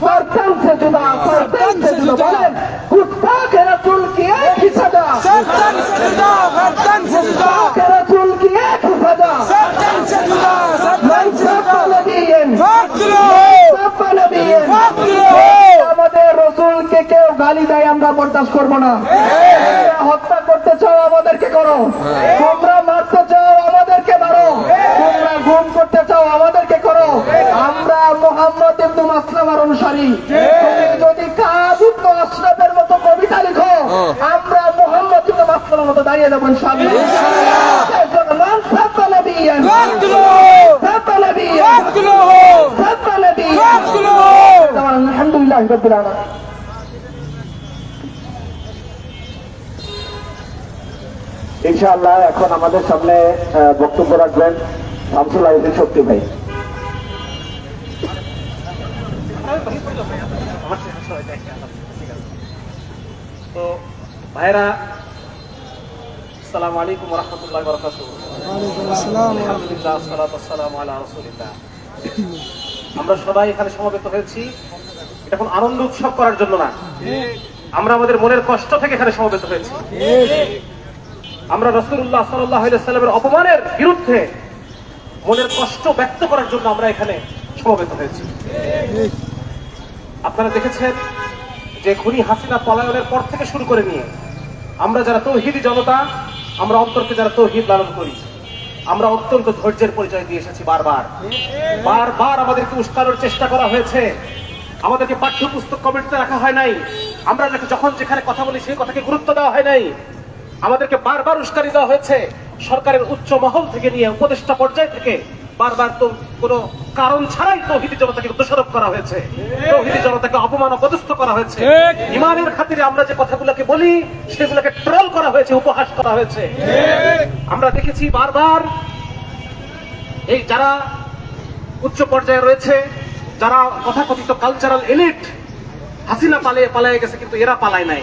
فرتن سے جدا فرتن سے جدا بولیں کتا کے رسول کی ایک ہی سزا فرتن سے جدا فرتن سے جدا کے رسول کی ایک ہی سزا فرتن سے جدا فرتن سے جدا نبیین فاطلہ نبیین আমাদের রসুলকে কেউ গালি দেয় আমরা বরদাস্ত করব না হত্যা করতে চাও আমাদেরকে করো তোমরা অনুসারী যদি মতো কবিতা লিখো আমরা মোহাম্মদ ইবনু মতো দাঁড়িয়ে যাব ইনশাআল্লাহ। মান সাব্বা নবিয়ান সাব্বা নবিয়ান সাব্বা নবিয়ান আলহামদুলিল্লাহ রব্বিল আলামিন। ইনশাআল্লাহ এখন আমাদের সামনে বক্তব্য রাখবেন শামসুল আহদিন শক্তি ভাই তো ভাইরা আসসালামু আলাইকুম রহমতুল্লাহ আমরা সবাই এখানে সমবেত হয়েছি। এটা কোন আনন্দ উৎসব করার জন্য না। আমরা আমাদের মনের কষ্ট থেকে এখানে সমবেত হয়েছি। আমরা রসুল্লাহ সাল্লাহ সাল্লামের অপমানের বিরুদ্ধে মনের কষ্ট ব্যক্ত করার জন্য আমরা এখানে সমবেত হয়েছি। আপনারা দেখেছেন যে খুনি হাসিনা পলায়নের পর থেকে শুরু করে নিয়ে, আমরা যারা তৌহিদি জনতা, আমরা অন্তরকে যারা তৌহিদ লালন করি, আমরা অত্যন্ত ধৈর্যের পরিচয় দিয়ে এসেছি বারবার। বারবার আমাদেরকে উস্কানোর চেষ্টা করা হয়েছে। আমাদেরকে পাঠ্যপুস্তক কমিটিতে রাখা হয় নাই। আমরা যখন যেখানে কথা বলি সেই কথাকে গুরুত্ব দেওয়া হয় নাই। আমাদেরকে বারবার উস্কানি দেওয়া হয়েছে। সরকারের উচ্চ মহল থেকে নিয়ে, উপদেষ্টা পর্যায় থেকে বারবার তো কোনো কারণ ছাড়াই তৌহিদি জনতাকে দোষারোপ করা হয়েছে। তৌহিদি জনতাকে অপমান অপদস্থ করা হয়েছে। ইমানের খাতিরে আমরা যে কথাগুলোকে বলি সেগুলোকে ট্রল করা হয়েছে উপহাস করা হয়েছে। আমরা দেখেছি বারবার এই যারা উচ্চ পর্যায়ে রয়েছে যারা তথাকথিত কালচারাল এলিট হাসিনা পালিয়ে পালিয়ে গেছে কিন্তু এরা পালায় নাই।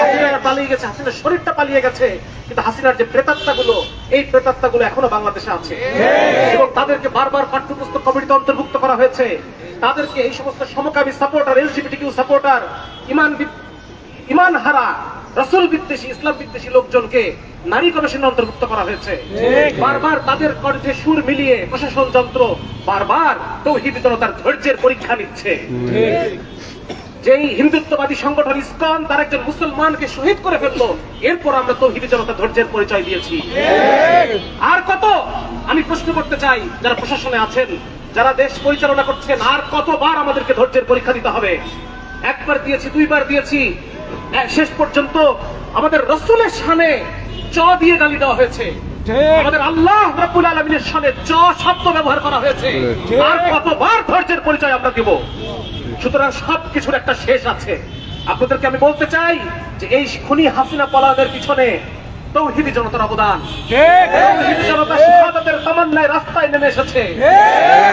হাসিনা পালিয়ে গেছে হাসিনার শরীরটা পালিয়ে গেছে কিন্তু হাসিনার যে প্রেতাত্মা গুলো এই প্রেতাত্মা গুলো এখনও বাংলাদেশে আছে। এবং তাদেরকে বারবার পাঠ্যপুস্তক কমিটিতে অন্তর্ভুক্ত করা হয়েছে। তাদেরকে এই সমস্ত সমকামী সাপোর্টার এলজিবিটি কিউ সাপোর্টার ইমান ইমান হারা রসুল বিদ্বেষী ইসলাম বিদ্বেষী লোকজনকে নারী কমিশনে অন্তর্ভুক্ত করা হয়েছে। বারবার তাদের কণ্ঠে সুর মিলিয়ে প্রশাসন যন্ত্র বারবার তৌহিদ জনতার ধৈর্যের পরীক্ষা নিচ্ছে। যেই হিন্দুত্ববাদী সংগঠন ইসকন তার একজন মুসলমানকে শহীদ করে ফেলল। এরপর আমরা তৌহিদ জনতা ধৈর্যের পরিচয় দিয়েছি। আর কত? আমি প্রশ্ন করতে চাই যারা প্রশাসনে আছেন যারা দেশ পরিচালনা করছেন আর কতবার আমাদেরকে ধৈর্যের পরীক্ষা দিতে হবে? একবার দিয়েছি দুইবার দিয়েছি। শেষ পর্যন্ত আমাদের রসুলের সামনে চ দিয়ে গালি দেওয়া হয়েছে। আমাদের আল্লাহ রাব্বুল আলমিনের সামনে চ শব্দ ব্যবহার করা হয়েছে। আর কতবার ধৈর্যের পরিচয় আমরা দিব? সুতরাং সবকিছুর একটা শেষ আছে। আপনাদেরকে আমি বলতে চাই যে এই খুনি হাসিনা পলায়নের পিছনে তৌহিদি জনতার অবদান। তামান্নায় রাস্তায় নেমে এসেছে।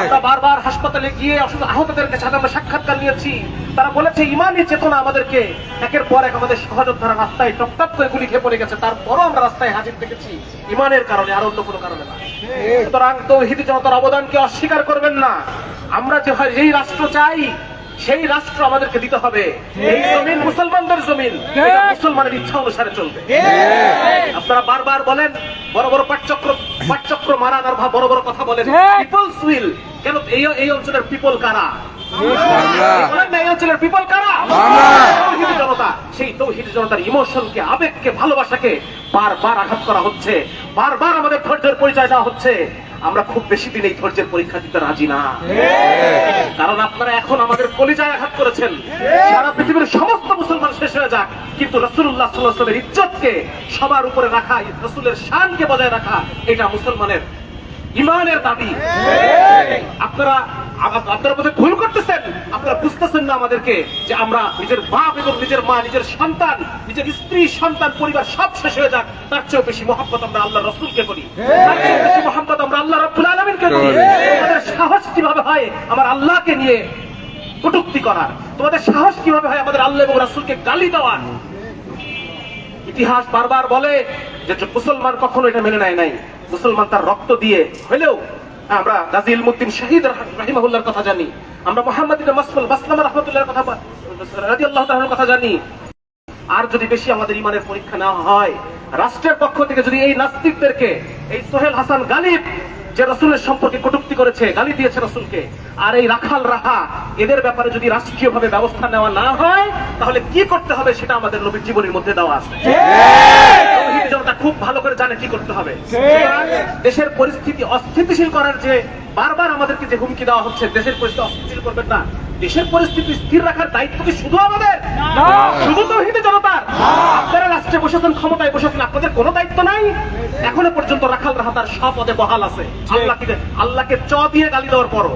আমরা বারবার হাসপাতালে গিয়ে অসুস্থ আহতদের কাছে আমরা সাক্ষাৎকার নিয়েছি। তারা বলেছে ইমানি চেতনা আমাদেরকে একের পর এক আমাদের সহযোদ্ধারা রাস্তায় টপটপ করে গুলি খেয়ে পড়ে গেছে। তারপরও আমরা রাস্তায় হাজির দেখেছি। ইমানের কারণে আর অন্য কোনো কারণে না। সুতরাং তৌহিদি জনতার অবদানকে অস্বীকার করবেন না। আমরা যে হয় যেই রাষ্ট্র চাই সেই রাষ্ট্র আমাদেরকে দিতে হবে। এই জমিন মুসলমানদের জমিন। মুসলমানের ইচ্ছা অনুসারে চলবে। আপনারা বারবার বলেন বড় বড় পাঠচক্র পাঠচক্র মারান আর বড় বড় কথা বলেন। পিপলস উইল কেন এই এই অঞ্চলের পিপল কারা? এই অঞ্চলের পিপল কারা? জনতা সেই তৌহিদি জনতার ইমোশনকে আবেগকে ভালোবাসাকে বারবার আঘাত করা হচ্ছে। বারবার আমাদের ধৈর্যের পরিচয় দেওয়া হচ্ছে। আমরা খুব বেশি দিন এই ধৈর্যের পরীক্ষা দিতে রাজি না। কারণ আপনারা এখন আমাদের কলিজায় আঘাত করেছেন। সারা পৃথিবীর সমস্ত মুসলমান শেষ হয়ে যাক। কিন্তু রসুল্লাহ সাল্লাহামের ইজ্জতকে সবার উপরে রাখা রসুলের শানকে বজায় রাখা এটা মুসলমানের ইমানের দাবি। আপনারা আপ- আপনারা বোধহয় ভুল করতেছেন। আপনারা বুঝতেছেন না আমাদেরকে যে আমরা নিজের বাপ এবং নিজের মা নিজের সন্তান নিজের স্ত্রী সন্তান পরিবার সব শেষ হয়ে যাক। তার চেয়েও বেশি মহাব্বত আমরা আল্লাহ রসুলকে করি। তার চেয়েও বেশি মহাব্বত আমরা আল্লাহ রব্বুল আলমিনকে করি। আমাদের সাহস কীভাবে হয় আমার আল্লাহকে নিয়ে কটুক্তি করার? তোমাদের সাহস কীভাবে হয় আমাদের আল্লাহ এবং রাসুলকে গালি দেওয়ার? ইতিহাস বারবার বলে যে মুসলমান কখনো এটা মেনে নেয় নাই। মুসলমান তার রক্ত দিয়ে হলেও আমরা গাজী ইলমুদ্দিন শহীদ রাহিমাহুল্লাহর কথা জানি। আমরা মোহাম্মদ ইবনে মাসফুল মাসলামা রহমতুল্লাহর কথা রাদিয়াল্লাহু তাআলার কথা জানি। আর যদি বেশি আমাদের ইমানের পরীক্ষা নেওয়া হয়, রাষ্ট্রের পক্ষ থেকে যদি এই নাস্তিকদেরকে, এই সোহেল হাসান গালিব, যে রসুলের সম্পর্কে কটুক্তি করেছে, গালি দিয়েছে রসুলকে, আর এই রাখাল রাহা, এদের ব্যাপারে যদি রাষ্ট্রীয়ভাবে ব্যবস্থা নেওয়া না হয়, তাহলে কি করতে হবে সেটা আমাদের নবীর জীবনের মধ্যে দেওয়া আছে। তৌহিদি জনতা খুব ভালো করে জানে কি করতে হবে। দেশের পরিস্থিতি অস্থিতিশীল করার যে বারবার আমাদেরকে যে হুমকি দেওয়া হচ্ছে দেশের পরিস্থিতি অস্থিতিশীল করবেন না। দেশের পরিস্থিতি স্থির রাখার দায়িত্ব কি শুধু আমাদের? শুধু তৌহিদি জনতার। আপনারা রাষ্ট্রে বসেছেন ক্ষমতায় বসেছেন আপনাদের কোনো দায়িত্ব নাই। এখনও পর্যন্ত রাখাল রাহাতার সব পদে বহাল আছে। আল্লাহকে আল্লাহকে চ দিয়ে গালি দেওয়ার পরও।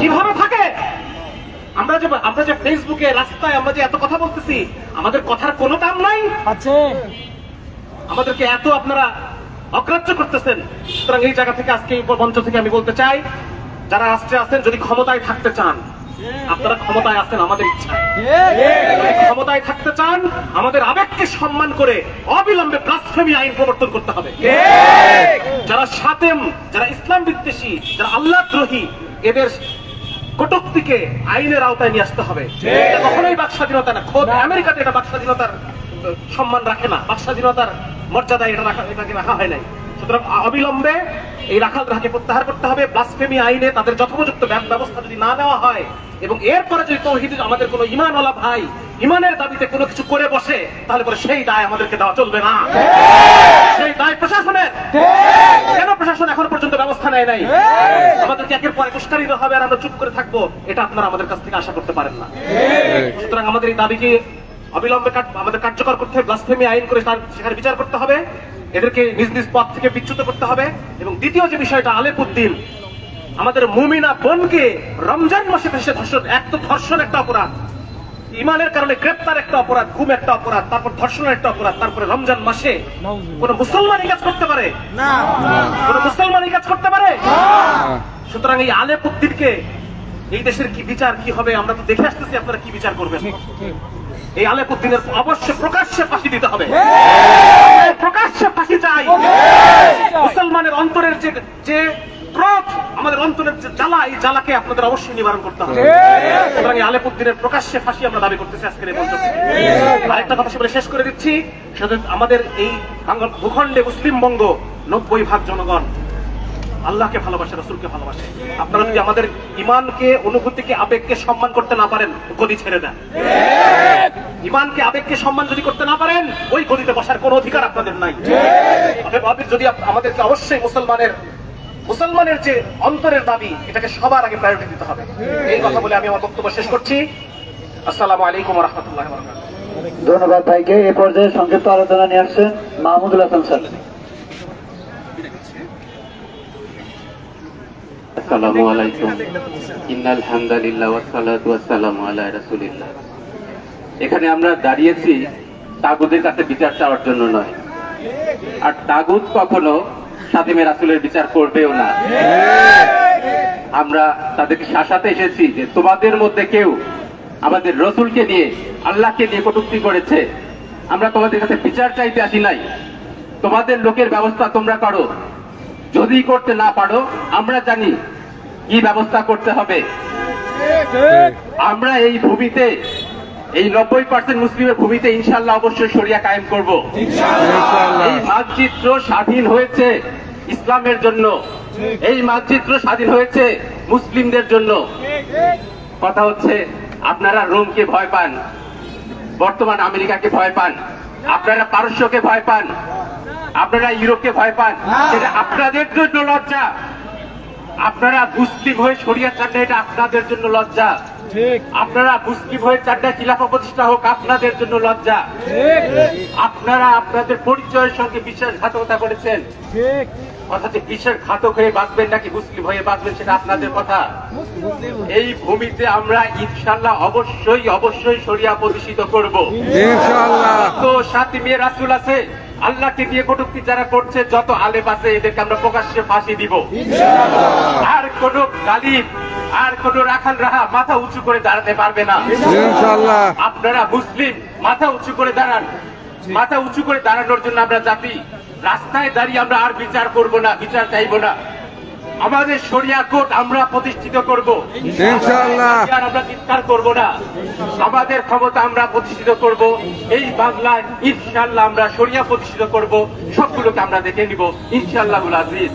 কীভাবে থাকে? আমরা যে আমরা যে ফেসবুকে রাস্তায় আমরা যে এত কথা বলতেছি আমাদের কথার কোনো দাম নাই। আছে। আমাদেরকে এত আপনারা অগ্রাহ্য করতেছেন। সুতরাং এই জায়গা থেকে আজকে এই মঞ্চ থেকে আমি বলতে চাই যারা রাষ্ট্রে আছেন যদি ক্ষমতায় থাকতে চান আপনারা ক্ষমতায় আছেন আমাদের ইচ্ছায়। যদি ক্ষমতায় থাকতে চান আমাদের আবেগকে সম্মান করে অবিলম্বে ব্লাসফেমি আইন প্রবর্তন করতে হবে। যারা সাতেম যারা ইসলাম বিদ্বেষী যারা আল্লাহ দ্রোহী এদের কটুক্তিকে আইনের আওতায় নিয়ে আসতে হবে। কখনোই বাক স্বাধীনতা না। খোদ আমেরিকাতে এটা বাক স্বাধীনতার সম্মান রাখে না। বাক স্বাধীনতার মর্যাদা এটা রাখা এটাকে রাখা হয় নাই। সুতরাং অবিলম্বে এই রাখাল রাখাকে প্রত্যাহার করতে হবে। ব্লাসফেমি আইনে তাদের যথোপযুক্ত ব্যবস্থা যদি না নেওয়া হয় এবং এরপরে যদি তৌহিদ আমাদের কোনো ইমানওয়ালা ভাই ইমানের দাবিতে কোনো কিছু করে বসে, তাহলে পরে সেই দায় আমাদেরকে দেওয়া চলবে না। সেই দায় প্রশাসনের। কেন প্রশাসন এখন পর্যন্ত ব্যবস্থা নেয় নাই? আমাদেরকে একের পর এক হবে আর আমরা চুপ করে থাকব, এটা আপনারা আমাদের কাছ থেকে আশা করতে পারেন না। সুতরাং আমাদের এই দাবিকে অবিলম্বে আমাদের কার্যকর করতে হবে ব্লাসফেমি আইন করে তার সেখানে বিচার করতে হবে এদেরকে নিজ নিজ পথ থেকে বিচ্যুত করতে হবে এবং দ্বিতীয় যে বিষয়টা আলেপুদ্দিন আমাদের মুমিনা বোনকে রমজান মাসে দেশে ধর্ষণ এক তো ধর্ষণ একটা অপরাধ ইমানের কারণে গ্রেপ্তার একটা অপরাধ গুম একটা অপরাধ তারপর ধর্ষণের একটা অপরাধ তারপরে রমজান মাসে কোন মুসলমান কাজ করতে পারে? না। কোন মুসলমান কাজ করতে পারে? সুতরাং এই আলেপুদ্দিনকে এই দেশের কি বিচার কি হবে আমরা তো দেখে আসতেছি আপনারা কি বিচার করবেন। এই আলেপুদ্দিনের অবশ্যই প্রকাশ্যে ফাঁসি দিতে হবে। প্রকাশ্যে ফাঁসি চাই। মুসলমানের অন্তরের যে যে ক্রোধ আমাদের অন্তরের যে জ্বালা এই জ্বালাকে আপনাদের অবশ্যই নিবারণ করতে হবে। সুতরাং এই আলেপুদ্দিনের প্রকাশ্যে ফাঁসি আমরা দাবি করতেছি আজকের এই মঞ্চ আরেকটা কথা সে শেষ করে দিচ্ছি। সেটা আমাদের এই ভূখণ্ডে মুসলিম বঙ্গ নব্বই ভাগ জনগণ আল্লাহকে ভালোবাসে, রসুলকে ভালোবাসে। আপনারা যদি আমাদের ইমানকে অনুভূতিকে, আবেগকে সম্মান করতে না পারেন, গদি ছেড়ে দেন। ইমানকে আবেগকে সম্মান যদি করতে না পারেন, ওই গদিতে বসার কোনো অধিকার আপনাদের নাই। যদি আমাদেরকে অবশ্যই মুসলমানের মুসলমানের যে অন্তরের দাবি, এটাকে সবার আগে প্রায়োরিটি দিতে হবে। এই কথা বলে আমি আমার বক্তব্য শেষ করছি। আসসালামু আলাইকুম রহমতুল্লাহ ধন্যবাদ ভাইকে। এ পর্যায়ে সংক্ষিপ্ত আলোচনা নিয়ে আসছেন মাহমুদুল হাসান স্যার। আসসালামু আলাইকুম। ইন্নাল হামদালিল্লাহ ওয়াসসালাতু ওয়াসসালামু আলা রাসূলিল্লাহ। এখানে আমরা দাঁড়িয়েছি তাগুদের কাছে বিচার চাওয়ার জন্য নয়। আর তাগুদ কখনো সাদিমে রাসূলের বিচার করবেও না। আমরা তাদেরকে শাসাতে এসেছি যে তোমাদের মধ্যে কেউ আমাদের রসুলকে নিয়ে, আল্লাহকে নিয়ে কটুক্তি করেছে। আমরা তোমাদের কাছে বিচার চাইতে আসি নাই। তোমাদের লোকের ব্যবস্থা তোমরা করো। যদি করতে না পারো, আমরা জানি কি ব্যবস্থা করতে হবে? আমরা এই ভূমিতে এই নব্বই পার্সেন্ট মুসলিমের ভূমিতে ইনশাল্লাহ অবশ্যই সরিয়া কায়েম করব। এই মানচিত্র স্বাধীন হয়েছে ইসলামের জন্য। এই মানচিত্র স্বাধীন হয়েছে মুসলিমদের জন্য। কথা হচ্ছে আপনারা রোমকে ভয় পান বর্তমান আমেরিকাকে ভয় পান আপনারা পারস্যকে ভয় পান আপনারা ইউরোপকে ভয় পান। এটা আপনাদের জন্য লজ্জা। আপনারা মুসলিম হয়ে সরিয়া চাড্ডা এটা আপনাদের জন্য লজ্জা। আপনারা মুসলিম হয়ে চাড্ডা খিলাফা প্রতিষ্ঠা হোক আপনাদের জন্য লজ্জা। আপনারা আপনাদের পরিচয়ের সঙ্গে বিশ্বাসঘাতকতা করেছেন। অর্থাৎ কিসের ঘাতক হয়ে বাঁচবেন নাকি মুসলিম হয়ে বাঁচবেন সেটা আপনাদের কথা। এই ভূমিতে আমরা ইনশাল্লাহ অবশ্যই অবশ্যই সরিয়া প্রতিষ্ঠিত করব। তো সাথী মেয়ে রাসুল আছে আল্লাহকে দিয়ে কটুক্তি যারা করছে যত আলেম আছে এদেরকে আমরা প্রকাশ্যে ফাঁসি দিব। আর কোন গালিব আর কোন রাখাল রাহা মাথা উঁচু করে দাঁড়াতে পারবে না। আপনারা মুসলিম মাথা উঁচু করে দাঁড়ান। মাথা উঁচু করে দাঁড়ানোর জন্য আমরা জাতি। রাস্তায় দাঁড়িয়ে আমরা আর বিচার করব না বিচার চাইব না। আমাদের সরিয়া কোর্ট আমরা প্রতিষ্ঠিত করব। আর আমরা চিৎকার করব না। আমাদের ক্ষমতা আমরা প্রতিষ্ঠিত করব। এই বাংলায় ইনশাল্লাহ আমরা সরিয়া প্রতিষ্ঠিত করব। সবগুলোকে আমরা দেখে নিব। ইনশাল্লাহ আজিজ